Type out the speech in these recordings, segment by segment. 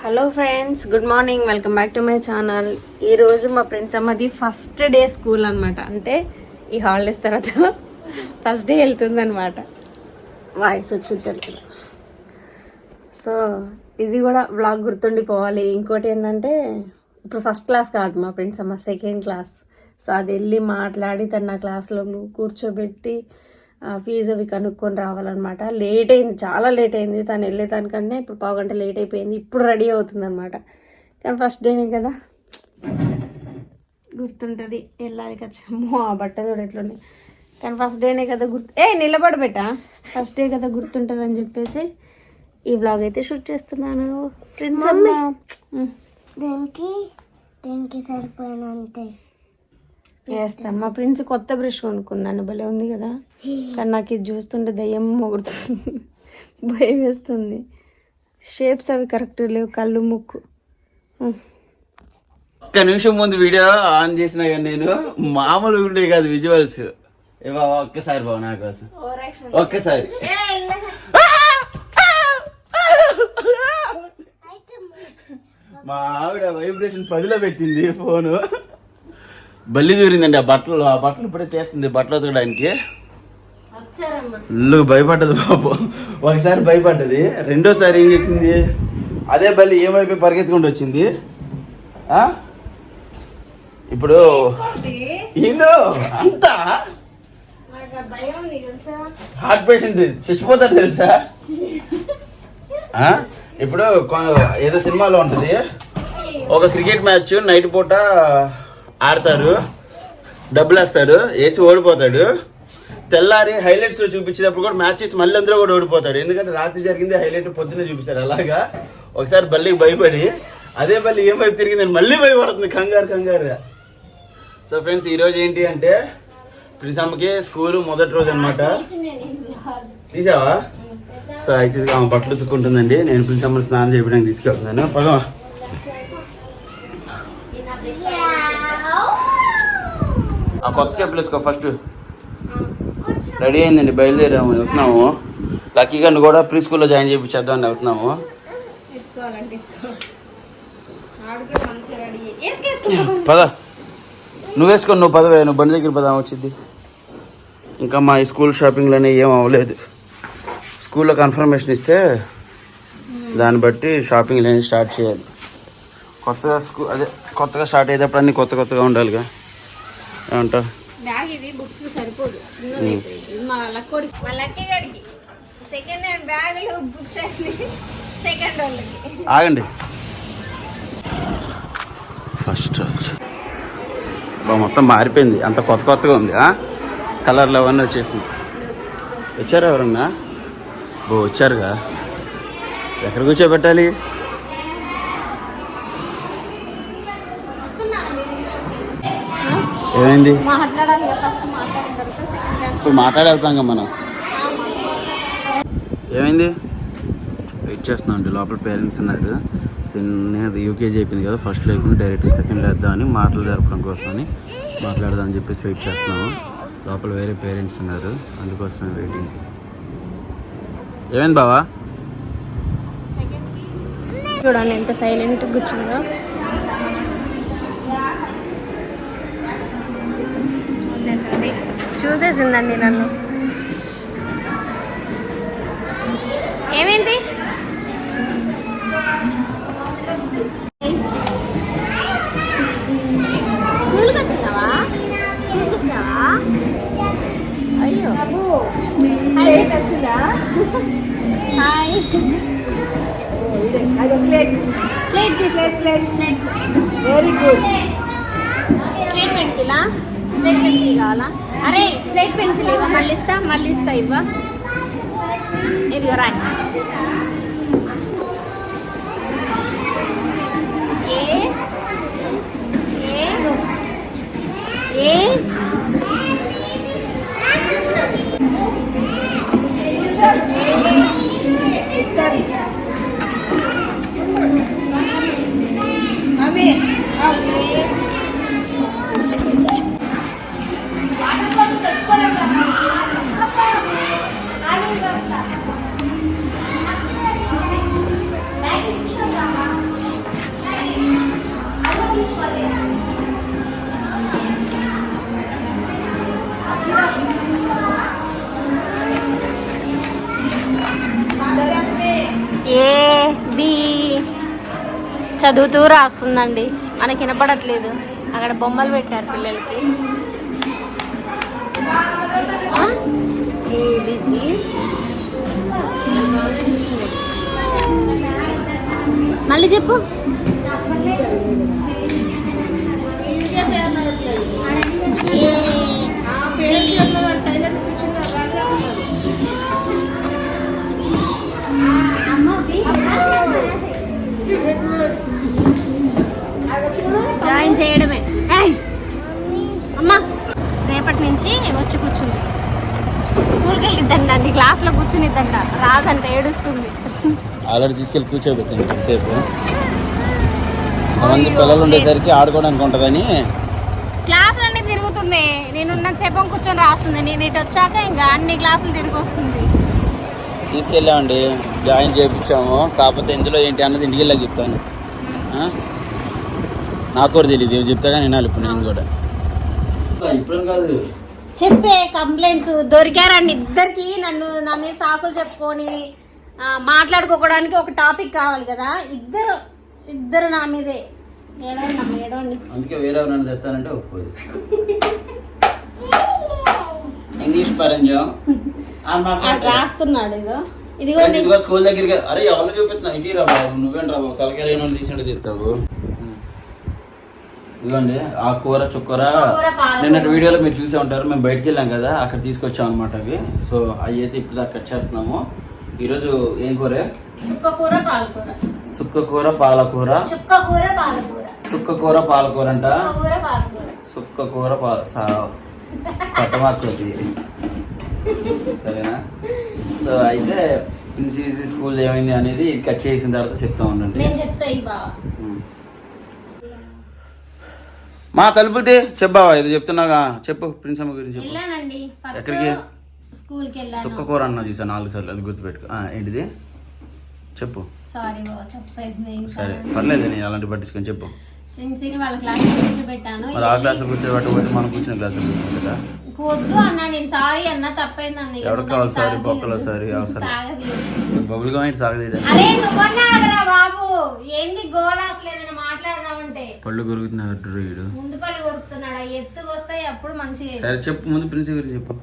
Hello friends good morning welcome back to my channel ఈరోజు మా friends అమ్మది first day school అనమాట అంటే ఈ హాలిడేస్ తర్వాత ఫస్ట్ డే వెళ్తుంది అనమాట వాయిస్ వచ్చింది తెలుగు సో ఇది కూడా వ్లాగ్ గుర్తుండిపోవాలి. ఇంకోటి ఏంటంటే ఇప్పుడు ఫస్ట్ క్లాస్ కాదు మా ఫ్రెండ్స్ అమ్మ సెకండ్ క్లాస్ సో అది వెళ్ళి మాట్లాడి తన నా క్లాస్లో కూర్చోబెట్టి ఫీజు అవి కనుక్కొని రావాలన్నమాట. లేట్ అయింది చాలా లేట్ అయింది. తను వెళ్ళేదానికంటే ఇప్పుడు పావు గంట లేట్ అయిపోయింది. ఇప్పుడు రెడీ అవుతుంది అనమాట కానీ ఫస్ట్ డేనే కదా. గుర్తుంటుంది. వెళ్ళాలి ఖచ్చితంగా ఆ బట్ట చూడ ఎట్లున్నాయి కానీ ఫస్ట్ డేనే కదా గుర్తు ఏ నిలబడి పెట్టా ఫస్ట్ డే కదా గుర్తుంటుంది అని చెప్పేసి ఈ బ్లాగ్ అయితే షూట్ చేస్తున్నాను. ఫ్రెండ్స్. దేనికి? దేనికి సరిపోయినంతే. వేస్తాం మా ప్రిన్స్ కొత్త బ్రష్ కొనుక్కున్నాను. భలే ఉంది కదా? కానీ నాకు ఇది చూస్తుంటే దయ్యం మొగుడుతుంది. భయం వేస్తుంది. షేప్స్ అవి కరెక్ట్ లేవు. కళ్ళు ముక్కు. ఒక్క నిమిషం ముందు వీడియో ఆన్ చేసినా కానీ నేను మామూలు వీడియో కాదు విజువల్స్ ఒక్కసారి బావ నా కోసం. ఒక్కసారి. మా ఆవిడ వైబ్రేషన్ పదిలో పెట్టింది ఫోను. బల్లి దూరిందండి ఆ బట్టలు ఆ బట్టలు ఇప్పుడే చేస్తుంది బట్టలు ఉతకడానికి. ఇల్లు భయపడ్డది బాబు. ఒకసారి భయపడ్డది. రెండోసారి ఏం చేసింది? అదే బల్లి ఏమైపోయి పరిగెత్తుకుంటూ వచ్చింది? ఇప్పుడు ఇల్లు అంతా? హార్ట్ పేషెంట్ చచ్చిపోతారు తెలుసా? ఇప్పుడు ఏదో సినిమాలో ఉంటుంది. ఒక క్రికెట్ మ్యాచ్ నైట్ పూట ఆడతారు డబ్బులు వేస్తారు వేసి ఓడిపోతాడు. తెల్లారి హైలైట్స్లో చూపించేటప్పుడు కూడా మ్యాచ్ చేసి మళ్ళీ అందులో కూడా ఓడిపోతాడు. ఎందుకంటే రాత్రి జరిగింది హైలైట్ పొద్దున్నే చూపిస్తాడు. అలాగా? ఒకసారి బల్లికి భయపడి అదే బల్లి ఏం వైపు తిరిగిందని మళ్ళీ భయపడుతుంది కంగారు కంగారుగా. సో ఫ్రెండ్స్ ఈరోజు ఏంటి అంటే ప్రిన్స్ అమ్మకి స్కూల్ మొదటి రోజు అనమాట తీసావా? సో అయితే ఆమె బట్టలు ఉతుక్కుంటుందండి. నేను ప్రిన్స్ అమ్మని స్నానం చేయడానికి తీసుకెళ్తున్నాను. పదమా ఆ కొత్త చెప్పులు వేసుకో ఫస్ట్. రెడీ అయిందండి బయలుదేరాము వెళ్తున్నాము. లక్కీ గారిని కూడా ప్రీ స్కూల్లో జాయిన్ చేయించేద్దామని వెళ్తున్నాము. పద. నువ్వు వేసుకో నువ్వు పదవే నువ్వు బండి దగ్గర పద వచ్చింది. ఇంకా మా ఈ స్కూల్ షాపింగ్లు అనేవి ఏం అవ్వలేదు. స్కూల్లో కన్ఫర్మేషన్ ఇస్తే దాన్ని బట్టి షాపింగ్లు అనేవి స్టార్ట్ చేయాలి. కొత్తగా స్కూల్ అదే కొత్తగా స్టార్ట్ అయ్యేటప్పుడు అన్నీ కొత్త కొత్తగా ఉండాలిగా. ఏమంటావు బ్యాగ్ ఇది బుక్స్ సరిపోదు. మా లక్కోడి. మా లక్కీ గడికి. సెకండ్ హ్యాండ్ బ్యాగులు బుక్స్ అన్ని సెకండ్ వాళ్ళకి. ఆగండి. ఫస్ట్ బా మొత్తం మారిపోయింది. అంత కొత్త కొత్తగా ఉంది ఆ? కలర్లు అవన్నీ వచ్చేసింది వచ్చారా ఎవరన్నా? ఓ వచ్చారుగా. ఎక్కడ కూర్చోబెట్టాలి? ఏమైంది? ఇప్పుడు మాట్లాడి వెళ్తాం కదా మనం. ఏమైంది? వెయిట్ చేస్తున్నాం అండి లోపల పేరెంట్స్ ఉన్నారు. నేను యూకేజీ అయిపోయింది కదా ఫస్ట్ లేకుండా డైరెక్ట్ సెకండ్ వేద్దామని మాటలు జరపడం కోసమని మాట్లాడదాం అని చెప్పేసి వెయిట్ చేస్తున్నాము. లోపల వేరే పేరెంట్స్ ఉన్నారు అందుకోసం వెయిటింగ్ ఏమైంది బావా? చూడండి ఎంత సైలెంట్ కూర్చుందో. చూసేసిందండి నన్ను. చదువుతూ రాస్తుందండి. మనకి వినపడట్లేదు. అక్కడ బొమ్మలు పెట్టారు పిల్లలకి. మళ్ళీ చెప్పు. నుంచి వచ్చి కూర్చుంది. స్కూల్కి వెళ్ళిద్దండి అండి క్లాస్లో కూర్చునిద్దంట. రాదంట ఏడుస్తుంది. ఆల్రెడీ తీసుకెళ్ళి కూర్చోబెట్టాను కొంతసేపు. మంది పిల్లలు ఉండేసరికి ఆడుకోవడానికి ఉంటుందని. క్లాసులు అన్ని తిరుగుతుంది. నేను ఉన్నంతసేపు కూర్చొని రాస్తుంది. నేను ఇటు వచ్చాక ఇంకా అన్ని క్లాసులు తిరిగి వస్తుంది. తీసుకెళ్ళామండి. జాయిన్ చేయించాము. కాకపోతే ఇందులో ఏంటి అన్నది ఇంటికి వెళ్ళాక చెప్తాను. ఆ? నాకు కూడా తెలియదు ఏం చెప్తా కానీ వినాలి ఇప్పుడు నేను కూడా. ఇప్పుడు కాదు. చెప్పే కంప్లైంట్స్ దొరికారండి ఇద్దరికి నన్ను నా మీద సాకులు చెప్పుకొని మాట్లాడుకోవడానికి ఒక టాపిక్ కావాలి కదా. ఇద్దరు ఇద్దరు నా మీదే. అందుకే వేరే ఎవరైనా తెస్తానంటే ఒప్పుకోదు. ఇంగ్లీష్ పరంజం. రాస్తున్నాడు ఇగో. ఇదిగో స్కూల్ దగ్గరికి అరే ఎవరు చూపిస్తున్నా? ఇటీ రా బాబు నువ్వేంటి రా బాబు? తలకాయ లేని తీసినట్టు తీస్తావు. ఇదిగోండి ఆ కూర చుక్కూర. నిన్నటి వీడియోలో మీరు చూసే ఉంటారు మేము బయటికి వెళ్ళాం కదా అక్కడ తీసుకొచ్చాం అనమాట అవి. సో అవి అయితే ఇప్పుడు దాకా కట్ చేస్తున్నాము. ఈరోజు ఏం కూర? చుక్క కూర పాలకూర. సుక్క కూర పాలకూర. చుక్క కూర పాలకూర. చుక్క కూర పాలకూర అంట? చుక్క కూర పాలకూర. సుక్క కూర పాల పట్టమార్చొద్ది సరేనా? సో అయితే ప్రిన్సీసీ స్కూల్ ఏమైంది అనేది కట్ చేసిన తర్వాత చెప్తా ఉండండి. మా తలుపులది చెప్పావా ఇది చెప్తున్నాగా చెప్పు ప్రిన్స్ అమ్మ గురించి చెప్పు. వెళ్ళానండి. ఎక్కడికి? స్కూల్కి వెళ్ళాను. సుక్క కూర అన్నా చూసా నాలుగు సార్లు అది గుర్తుపెట్టుకో. ఆ, ఏంటిది? చెప్పు. సారీ సరే పర్లేదు నేను అలాంటి పట్టించుకొని. చెప్పు. వాళ్ళ క్లాస్ కూర్చోబెట్టాను. మరి ఆ క్లాస్లో కూర్చోబెట్టకపోతే మనం కూర్చున్న క్లాస్లో కూర్చుంటా వద్దు అన్న నేను సారీ అన్న తప్పైంది అన్న ఎవరికి కావాలి సారీ బొక్కలో సారీ అవసరం సాగదీయదు. బబుల్గా సాగ అరే నువ్వన్నాగరా బాబు. ఏంది గోడ అసలు ఏదైనా మాట్లాడదామంటే? పళ్ళు కొరుకుతున్నారు వీడు ముందు పళ్ళు కొరుకుతున్నాడు? ఎత్తుకు వస్తాయి అప్పుడు మంచిగా సరే చెప్పు. ముందు ప్రిన్స్ గురించి చెప్పు.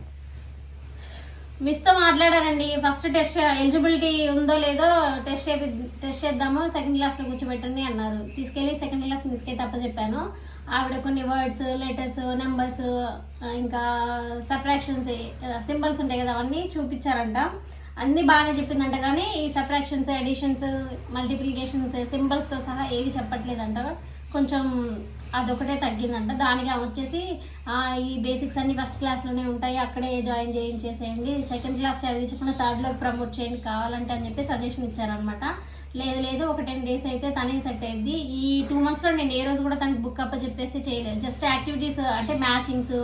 మిస్తో మాట్లాడారండి. ఫస్ట్ టెస్ట్ ఎలిజిబిలిటీ ఉందో లేదో టెస్ట్ చేపి టెస్ట్ చేద్దాము. సెకండ్ క్లాస్లో కూర్చోబెట్టండి అన్నారు. తీసుకెళ్ళి సెకండ్ క్లాస్ మిస్కే అయితే తప్ప చెప్పాను. ఆవిడ కొన్ని వర్డ్స్ లెటర్స్ నెంబర్స్ ఇంకా సప్రాక్షన్స్ సింబల్స్ ఉంటాయి కదా అవన్నీ చూపించారంట. అన్ని బాగానే చెప్పిందంట కానీ ఈ సప్రాక్షన్స్ అడిషన్స్ మల్టిప్లికేషన్స్ సింబల్స్తో సహా ఏవి చెప్పట్లేదంట. కొంచెం అదొకటే తగ్గిందంట. దానికి వచ్చేసి ఈ బేసిక్స్ అన్ని ఫస్ట్ క్లాస్లోనే ఉంటాయి. అక్కడే జాయిన్ చేయించేసేయండి. సెకండ్ క్లాస్ చదివించకుండా థర్డ్లోకి ప్రమోట్ చేయండి కావాలంటే అని చెప్పి సజెషన్ ఇచ్చారనమాట లేదు లేదు ఒక టెన్ డేస్ అయితే తనే సెట్ అయ్యింది ఈ టూ మంత్స్లో నేను ఏ రోజు కూడా తనకి బుక్ అప్ చెప్పేసి చేయలేదు. జస్ట్ యాక్టివిటీస్ అంటే మ్యాచింగ్స్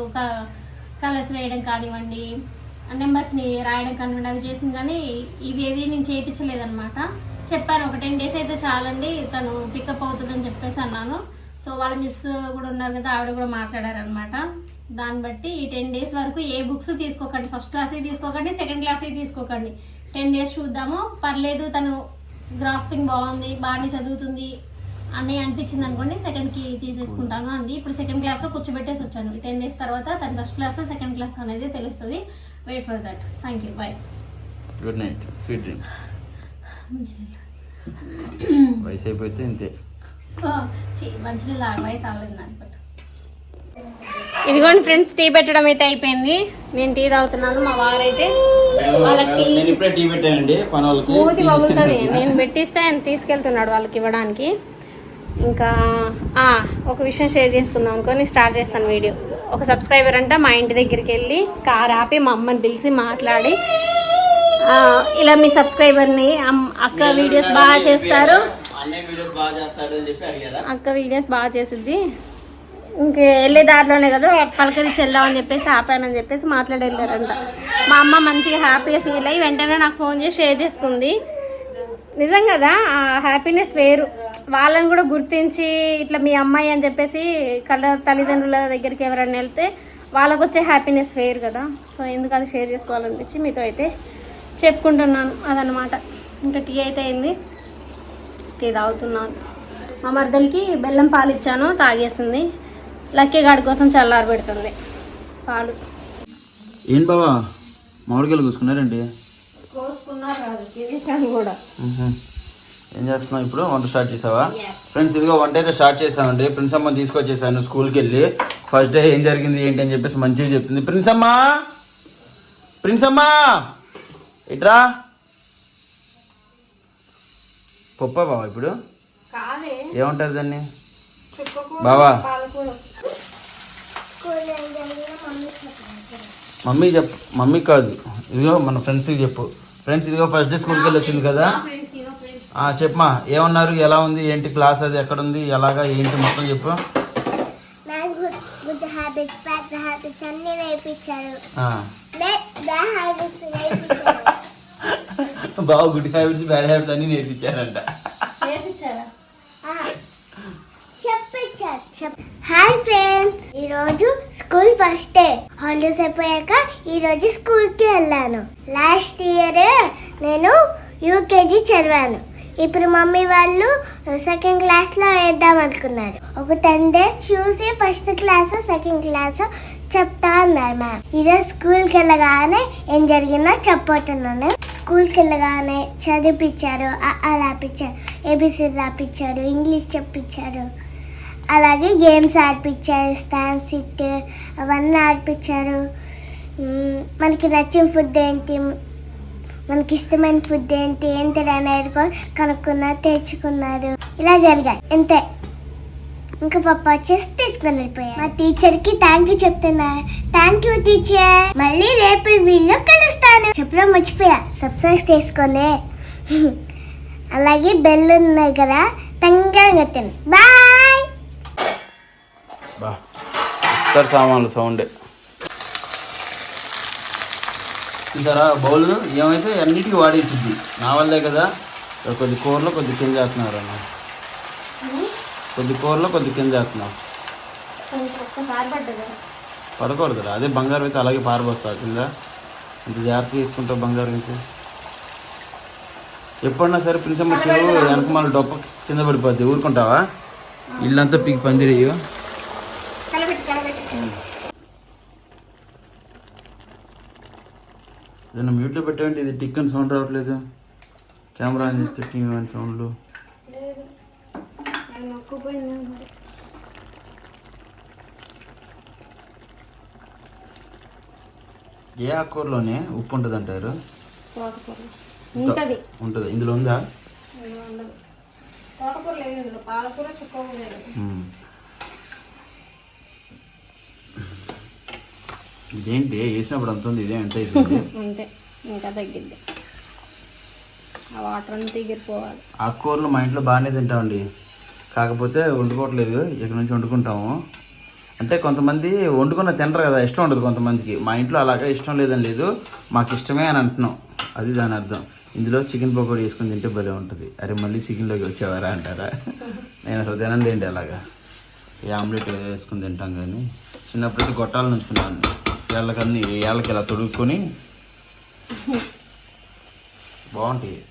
కలర్స్ వేయడం కానివ్వండి నెంబర్స్ని రాయడం కానివ్వండి అవి చేసింది కానీ ఇవి ఏవి నేను చేయించలేదనమాట చెప్పాను ఒక టెన్ డేస్ అయితే చాలండి తను పికప్ అవుతుందని చెప్పేసి అన్నాను. సో వాళ్ళ మిస్ కూడా ఉన్నారు కదా ఆవిడ కూడా మాట్లాడారనమాట దాన్ని బట్టి ఈ టెన్ డేస్ వరకు ఏ బుక్స్ తీసుకోకండి ఫస్ట్ క్లాస్ తీసుకోకండి సెకండ్ క్లాస్ తీసుకోకండి. టెన్ డేస్ చూద్దాము. పర్లేదు తను గ్రాస్పింగ్ బాగుంది బాగానే చదువుతుంది అని అనిపించింది అనుకోండి సెకండ్కి తీసేసుకుంటాను అంది. ఇప్పుడు సెకండ్ క్లాస్లో కూర్చోబెట్టేసి వచ్చాను. టెన్ డేస్ తర్వాత తన ఫస్ట్ క్లాస్ సెకండ్ క్లాస్ అనేది తెలుస్తుంది. Wait for that thank you bye good night sweet dreams వయసు అయిపోతే ఇంతే. అవ్వలేదు ఇదిగోండి ఫ్రెండ్స్ టీ పెట్టడం అయితే అయిపోయింది. నేను టీ తాగుతున్నాను మా వారైతే వాళ్ళకి టీ పెట్టానండి మూతి నేను పెట్టిస్తే ఆయన తీసుకెళ్తున్నాడు వాళ్ళకి ఇవ్వడానికి. ఇంకా ఆ, ఒక విషయం షేర్ చేసుకుందాం అనుకొని స్టార్ట్ చేస్తాను వీడియో. ఒక సబ్స్క్రైబర్ అంట మా ఇంటి దగ్గరికి వెళ్ళి కార్ ఆపి మా అమ్మని పిలిచి మాట్లాడి ఆ, ఇలా మీ సబ్స్క్రైబర్ని అక్క వీడియోస్ బాగా చేస్తారు. అన్నయ్య వీడియోస్ బాగా చేస్తాడు అని చెప్పి అడిగారా? అక్క వీడియోస్ బాగా చేసిద్ది ఇంక వెళ్ళే దారిలోనే కదా పలకరించి వెళ్దామని చెప్పేసి ఆపానని చెప్పేసి మాట్లాడి వెళ్ళారంట. మా అమ్మ మంచిగా హ్యాపీగా ఫీల్ అయ్యి వెంటనే నాకు ఫోన్ చేసి షేర్ చేసుకుంది. నిజం కదా ఆ హ్యాపీనెస్ వేరు. వాళ్ళని కూడా గుర్తించి ఇట్లా మీ అమ్మాయి అని చెప్పేసి కళ్ళ తల్లిదండ్రుల దగ్గరికి ఎవరైనా వెళ్తే వాళ్ళకు వచ్చే హ్యాపీనెస్ వేరు కదా. సో ఎందుకు అది షేర్ చేసుకోవాలనిపించి మీతో అయితే చెప్పుకుంటున్నాను. అదనమాట ఇంకా టీ అయితే అయింది. టీ తాగుతున్నాను మా మరదలకి బెల్లం పాలు ఇచ్చాను తాగేసింది. లక్కీ గాడి కోసం చల్లారి పెడుతుంది పాలు. ఏంటి బావా? మామిడికాయలు కూసుకున్నారండి కోసుకున్నారు కాదు తినేసాను కూడా. ఏం చేస్తున్నావు ఇప్పుడు? వంట స్టార్ట్ చేసావా? ఫ్రెండ్స్ ఇదిగో వంట అయితే స్టార్ట్ చేసామండి ప్రిన్స్ అమ్మ తీసుకొచ్చేసాను స్కూల్కి వెళ్ళి. ఫస్ట్ డే ఏం జరిగింది ఏంటి అని చెప్పేసి మంచిగా చెప్తుంది. ప్రిన్స్ అమ్మా! ప్రిన్స్ అమ్మా! ఇట్రా! పప్పా బావా ఇప్పుడు? కాలే ఏమంటారు దాన్ని? బావా. మమ్మీ చెప్పు మమ్మీ కాదు. ఇదిగో మన ఫ్రెండ్స్కి చెప్పు. ఫ్రెండ్స్ ఇదిగో ఫస్ట్ డే స్కూల్కి వెళ్ళి వచ్చింది కదా? ఆ, చెప్పమా ఏమన్నారు? ఎలా ఉంది? ఏంటి క్లాస్ అది? ఎక్కడ ఉంది? ఎలాగా? ఏంటి? మొత్తం చెప్పు. నాకు గుడ్ హ్యాబిట్స్ బ్యాడ్ హ్యాబిట్స్ అన్ని నేర్పించారంట. హాయ్ ఫ్రెండ్స్ ఈ రోజు స్కూల్ ఫస్ట్ డే. హాలిడేస్ అయిపోయాక ఈ రోజు స్కూల్కి వెళ్ళాను. లాస్ట్ ఇయర్ నేను యూకేజీ చదివాను. ఇప్పుడు మమ్మీ వాళ్ళు సెకండ్ క్లాస్లో వేద్దాం అనుకున్నారు. ఒక టెన్ డేస్ చూసి ఫస్ట్ క్లాస్ సెకండ్ క్లాస్ చెప్తా అన్నారు మ్యామ్ ఈరోజు స్కూల్కి వెళ్ళగానే ఏం జరిగిందో చెప్పబోతున్నాను స్కూల్కి వెళ్ళగానే చదివిపించారు అలా రాపించారు ఏబిసి రాపించారు ఇంగ్లీష్ చెప్పించారు అలాగే గేమ్స్ ఆడిపించారు స్టాండ్ సిట్ అవన్నీ ఆడిపించారు మనకి నచ్చిన ఫుడ్ ఏంటి? మనకి ఇష్టమైన ఫుడ్ ఏంటి? ఏంటి అనేది కూడా కనుక్కున్నారు తెచ్చుకున్నారు. ఇలా జరిగాయి. అంతే. ఇంకా పప్ప వచ్చేసి తీసుకుని వెళ్ళిపోయారు. మా టీచర్కి థ్యాంక్ యూ చెప్తున్నా. థ్యాంక్ యూ టీచర్ మళ్ళీ రేపు వీళ్ళు కలుస్తాను. చెప్పడం మర్చిపోయా. సబ్స్క్రైబ్ చేసుకోండి అలాగే బెల్ ఉన్నాయి కదా తంగా కట్టండి బాయ్ ఇస్తారు సామాన్లు సౌండ్ చూసారా బౌల్? ఏమైతే అన్నిటికీ వాడేసిద్ది. నా వల్లే కదా. కొద్ది కూరలో కొద్ది కింద వేస్తున్నారు అన్న కొద్ది కూరలో కొద్ది కింద వేస్తున్నావు పడకూడదు కదా అదే బంగారం అయితే అలాగే పారబోస్తా. కింద ఇంత జాగ్రత్త తీసుకుంటావు బంగారం అయితే. ఎప్పుడన్నా సరే ప్రిన్సమ్మ చెవు వెనక మళ్ళీ డొప్ప కింద పడిపోద్ది. ఊరుకుంటావా? ఇల్లంతా పీకి పందిరేయు కలబెట్టి కలబెట్టి. ఏదైనా మ్యూట్లో పెట్టామంటే ఇది టిక్ అని సౌండ్ రావట్లేదు. కెమెరా ఆన్ చేస్తే టీ అని సౌండ్లు? ఏ ఆకుకూరలోనే ఉప్పు ఉంటుంది అంటారు? ఉంటుంది. ఉంటుంది. ఇందులో ఉందా? తోటకూర లేదు ఇందులో. పాలకూర లేదు. మ్మ్. ఇదేంటి? వేసినప్పుడు అంత ఉంది ఇదే ఎంత అవుతుంది అంతే. ఇంకా తగ్గిద్ది ఆ వాటర్ అంతా ఎగిరిపోవాలి ఆకుకూరలు మా ఇంట్లో బాగానే తింటామండి. కాకపోతే వండుకోవట్లేదు. ఇక్కడ నుంచి వండుకుంటాము. అంటే కొంతమంది వండుకున్న తినరు కదా ఇష్టం ఉండదు కొంతమందికి. మా ఇంట్లో అలాగా ఇష్టం లేదని లేదు. మాకు ఇష్టమే అని అంటున్నాం. అది దాని అర్థం. ఇందులో చికెన్ పకోడీ వేసుకొని తింటే భలే ఉంటుంది. అరే మళ్ళీ చికెన్లోకి వచ్చేవారా అంటారా? నేను అసలు తినండి ఏంటి అలాగా. ఈ ఆమ్లెట్ వేసుకుని తింటాం కానీ. చిన్నప్పుడు గొట్టాలు నుంచుకున్నాను. ఏళ్ళకన్నీ ఏళ్ళకి ఇలా తొడుక్కొని బాగుంటాయి.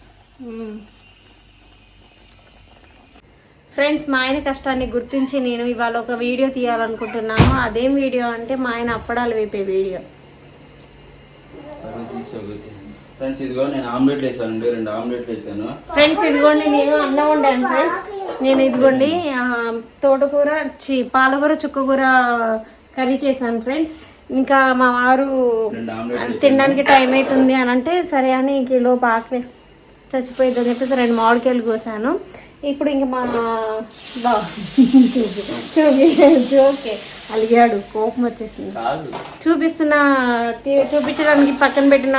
ఫ్రెండ్స్ మా ఆయన కష్టాన్ని గుర్తించి నేను ఇవాళ ఒక వీడియో తీయాలనుకుంటున్నాను. అదేం వీడియో అంటే మా ఆయన అప్పడాలు వేపే వీడియో. ఫ్రెండ్స్ ఇదిగో నేను ఆమ్లెట్ వేసానండి రెండు ఆమ్లెట్లు వేసాను. ఫ్రెండ్స్ ఇదిగోండి నేను అన్నం వండాను ఫ్రెండ్స్ నేను ఇదిగోండి తోటకూర చి పాలకూర చుక్కకూర కర్రీ చేశాను ఫ్రెండ్స్ ఇంకా మా వారు తినడానికి టైం అవుతుంది అని అంటే సరే అని ఇంక ఈ లోపు ఆకలి చచ్చిపోయింది అని చెప్పేసి రెండు మామిడికాయలు కోసాను. ఇప్పుడు ఇంక మా బా చూపి ఓకే. అలిగాడు. కోపం వచ్చేసింది. కాదు. చూపిస్తున్న చూపించడానికి పక్కన పెట్టిన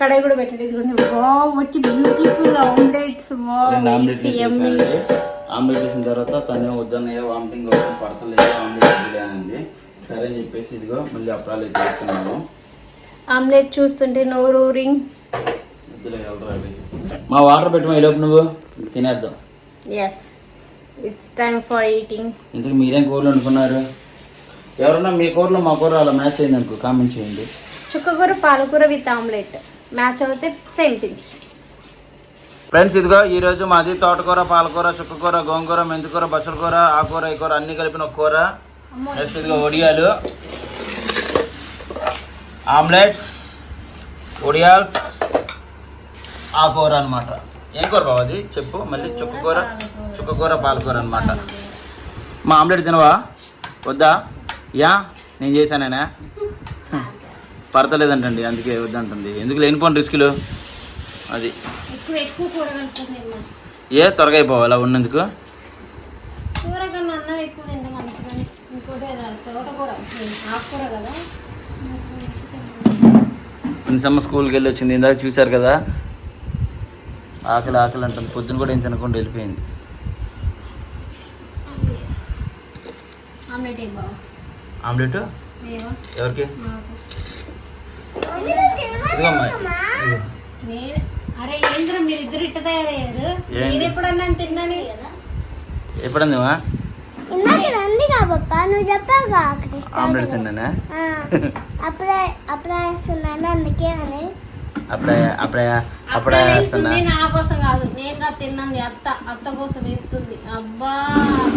కడాయి కూడా పెట్టండి ఇదిగోండి. వావ్ వచ్చి beautiful omelettes omelette wow omelette వేసిన తర్వాత తనే వద్దన్నయ్య వామిటింగ్ పడతలేదు ఆమ్లెట్ వదిలేనంది సరే అని చెప్పేసి ఇదిగో మళ్ళీ అప్రాలు అయితే వేస్తున్నాను ఆమ్లెట్ చూస్తుంటే నోరు రింగ్. మా వాటర్ పెట్టమా ఈలోపు నువ్వు. తినేద్దాం. Yes it's time for eating ఇంతకు మీరేం కూరలు అనుకున్నారు ఎవరన్నా మీ కూరలో మా కూర అలా మ్యాచ్ అయింది అనుకో కామెంట్ చేయండి. చుక్కకూర పాలకూర విత్ ఆమ్లెట్ మ్యాచ్ అవుతే సేమ్ పించ్ ఫ్రెండ్స్ ఇదిగో ఈ రోజు మాది తోటకూర పాలకూర చుక్కకూర గోంగూర మెంతికూర బచ్చల కూర ఆ కూర ఈ కూర అన్ని కలిపిన ఒక కూర. నెక్స్ట్ ఇదిగో ఒడియాలు. ఆమ్లెట్స్ ఒడియాల్స్ ఆ కూర అనమాట ఏం కూర బాబు అది? చెప్పు మళ్ళీ చుక్కకూర చుక్కకూర పాలకూర అనమాట మా ఆమ్లెట్ తినవా? వద్దా? యా? నేను చేశానేనా పడతలేదంటండి అందుకే వద్దంటుంది. ఎందుకు లేనిపోని రిస్కులు? అది. ఏ? త్వరగా అయిపోవాలా ఉన్నందుకు? ఆకుకూర కదా. ఫ్రెండ్స్ స్కూల్కి వెళ్ళి వచ్చింది. ఇందాక చూశారు కదా? ఆకలి ఆకలి అంటుంది. పొద్దున కూడా ఏం తినకుండా వెళ్ళిపోయింది. ఆమ్లెట్ ఎవరికి? ఎప్పుడన్నా నువ్వు అక్కడ ఆమ్లెట్ తిన్నానా? అప్పుడే అప్పుడే అందుకే అని. అప్పుడే అప్పుడే అప్పుడే వేస్తున్నా నా కోసం కాదు. నేను తిన్నది అత్త. అత్త కోసం వేస్తుంది అబ్బా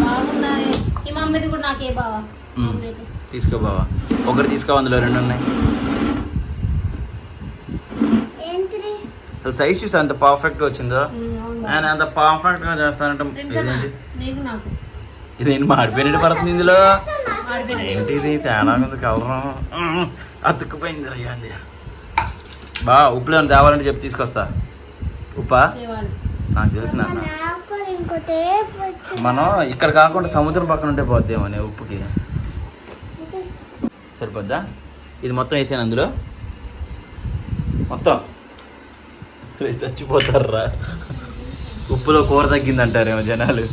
బాగున్నారే. ఈ మమ్మీది కూడా నాకే బావా. తీసుకో బావా. ఒకటి తీసుకో అందులో రెండు ఉన్నాయి. అసలు సైజ్ చూసి అంత పర్ఫెక్ట్గా వచ్చిందో. నేను అంత పర్ఫెక్ట్గా చేస్తానంటే ఫ్రెండ్స్? అమ్మా, ఇదేంటి నీకు నాకు. ఇదేంటి మాడిపోయినట్టు పడుతుంది ఇందులో? ఏంటి ఇది? తేడా ఉంది కలరం. అతుక్కుపోయింది అయ్యాంది బా ఉప్పులు ఏమైనా తేవాలంటే చెప్పి తీసుకొస్తా. ఉప్పా? నాకు తెలిసిన మనం ఇక్కడ కాకుండా సముద్రం పక్కన ఉంటే పోద్దేమో ఉప్పుకి. సరిపోద్దా? ఇది మొత్తం వేసాను అందులో. మొత్తం. చచ్చిపోతారా ఉప్పులో కూర తగ్గింది అంటారేమో జనాలు.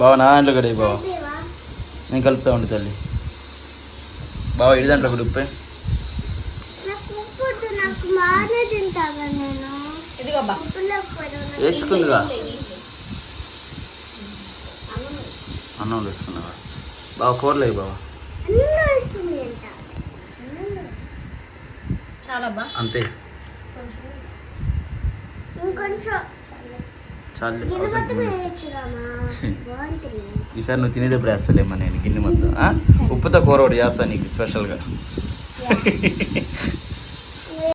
బావ నా దాంట్లో కూడా బావ నేను కలుపుతా ఉండి తల్లి. బావ ఇది దాంట్లో కూడా ఉప్పే ఉప్పు. నాకు తింటాగా నేను? వేసుకుందిగా? అన్నం వేసుకున్నావా? బావ కూరలేదు బావ. అన్నీ వేస్తుంది అంట. చాలా అంతే. చాలు ఈసారి నువ్వు తినేటప్పుడు వేస్తలేమ్మా నేను గిన్నె మొత్తం. ఆ? ఉప్పుతో కూర ఒకటి చేస్తాను నీకు స్పెషల్గా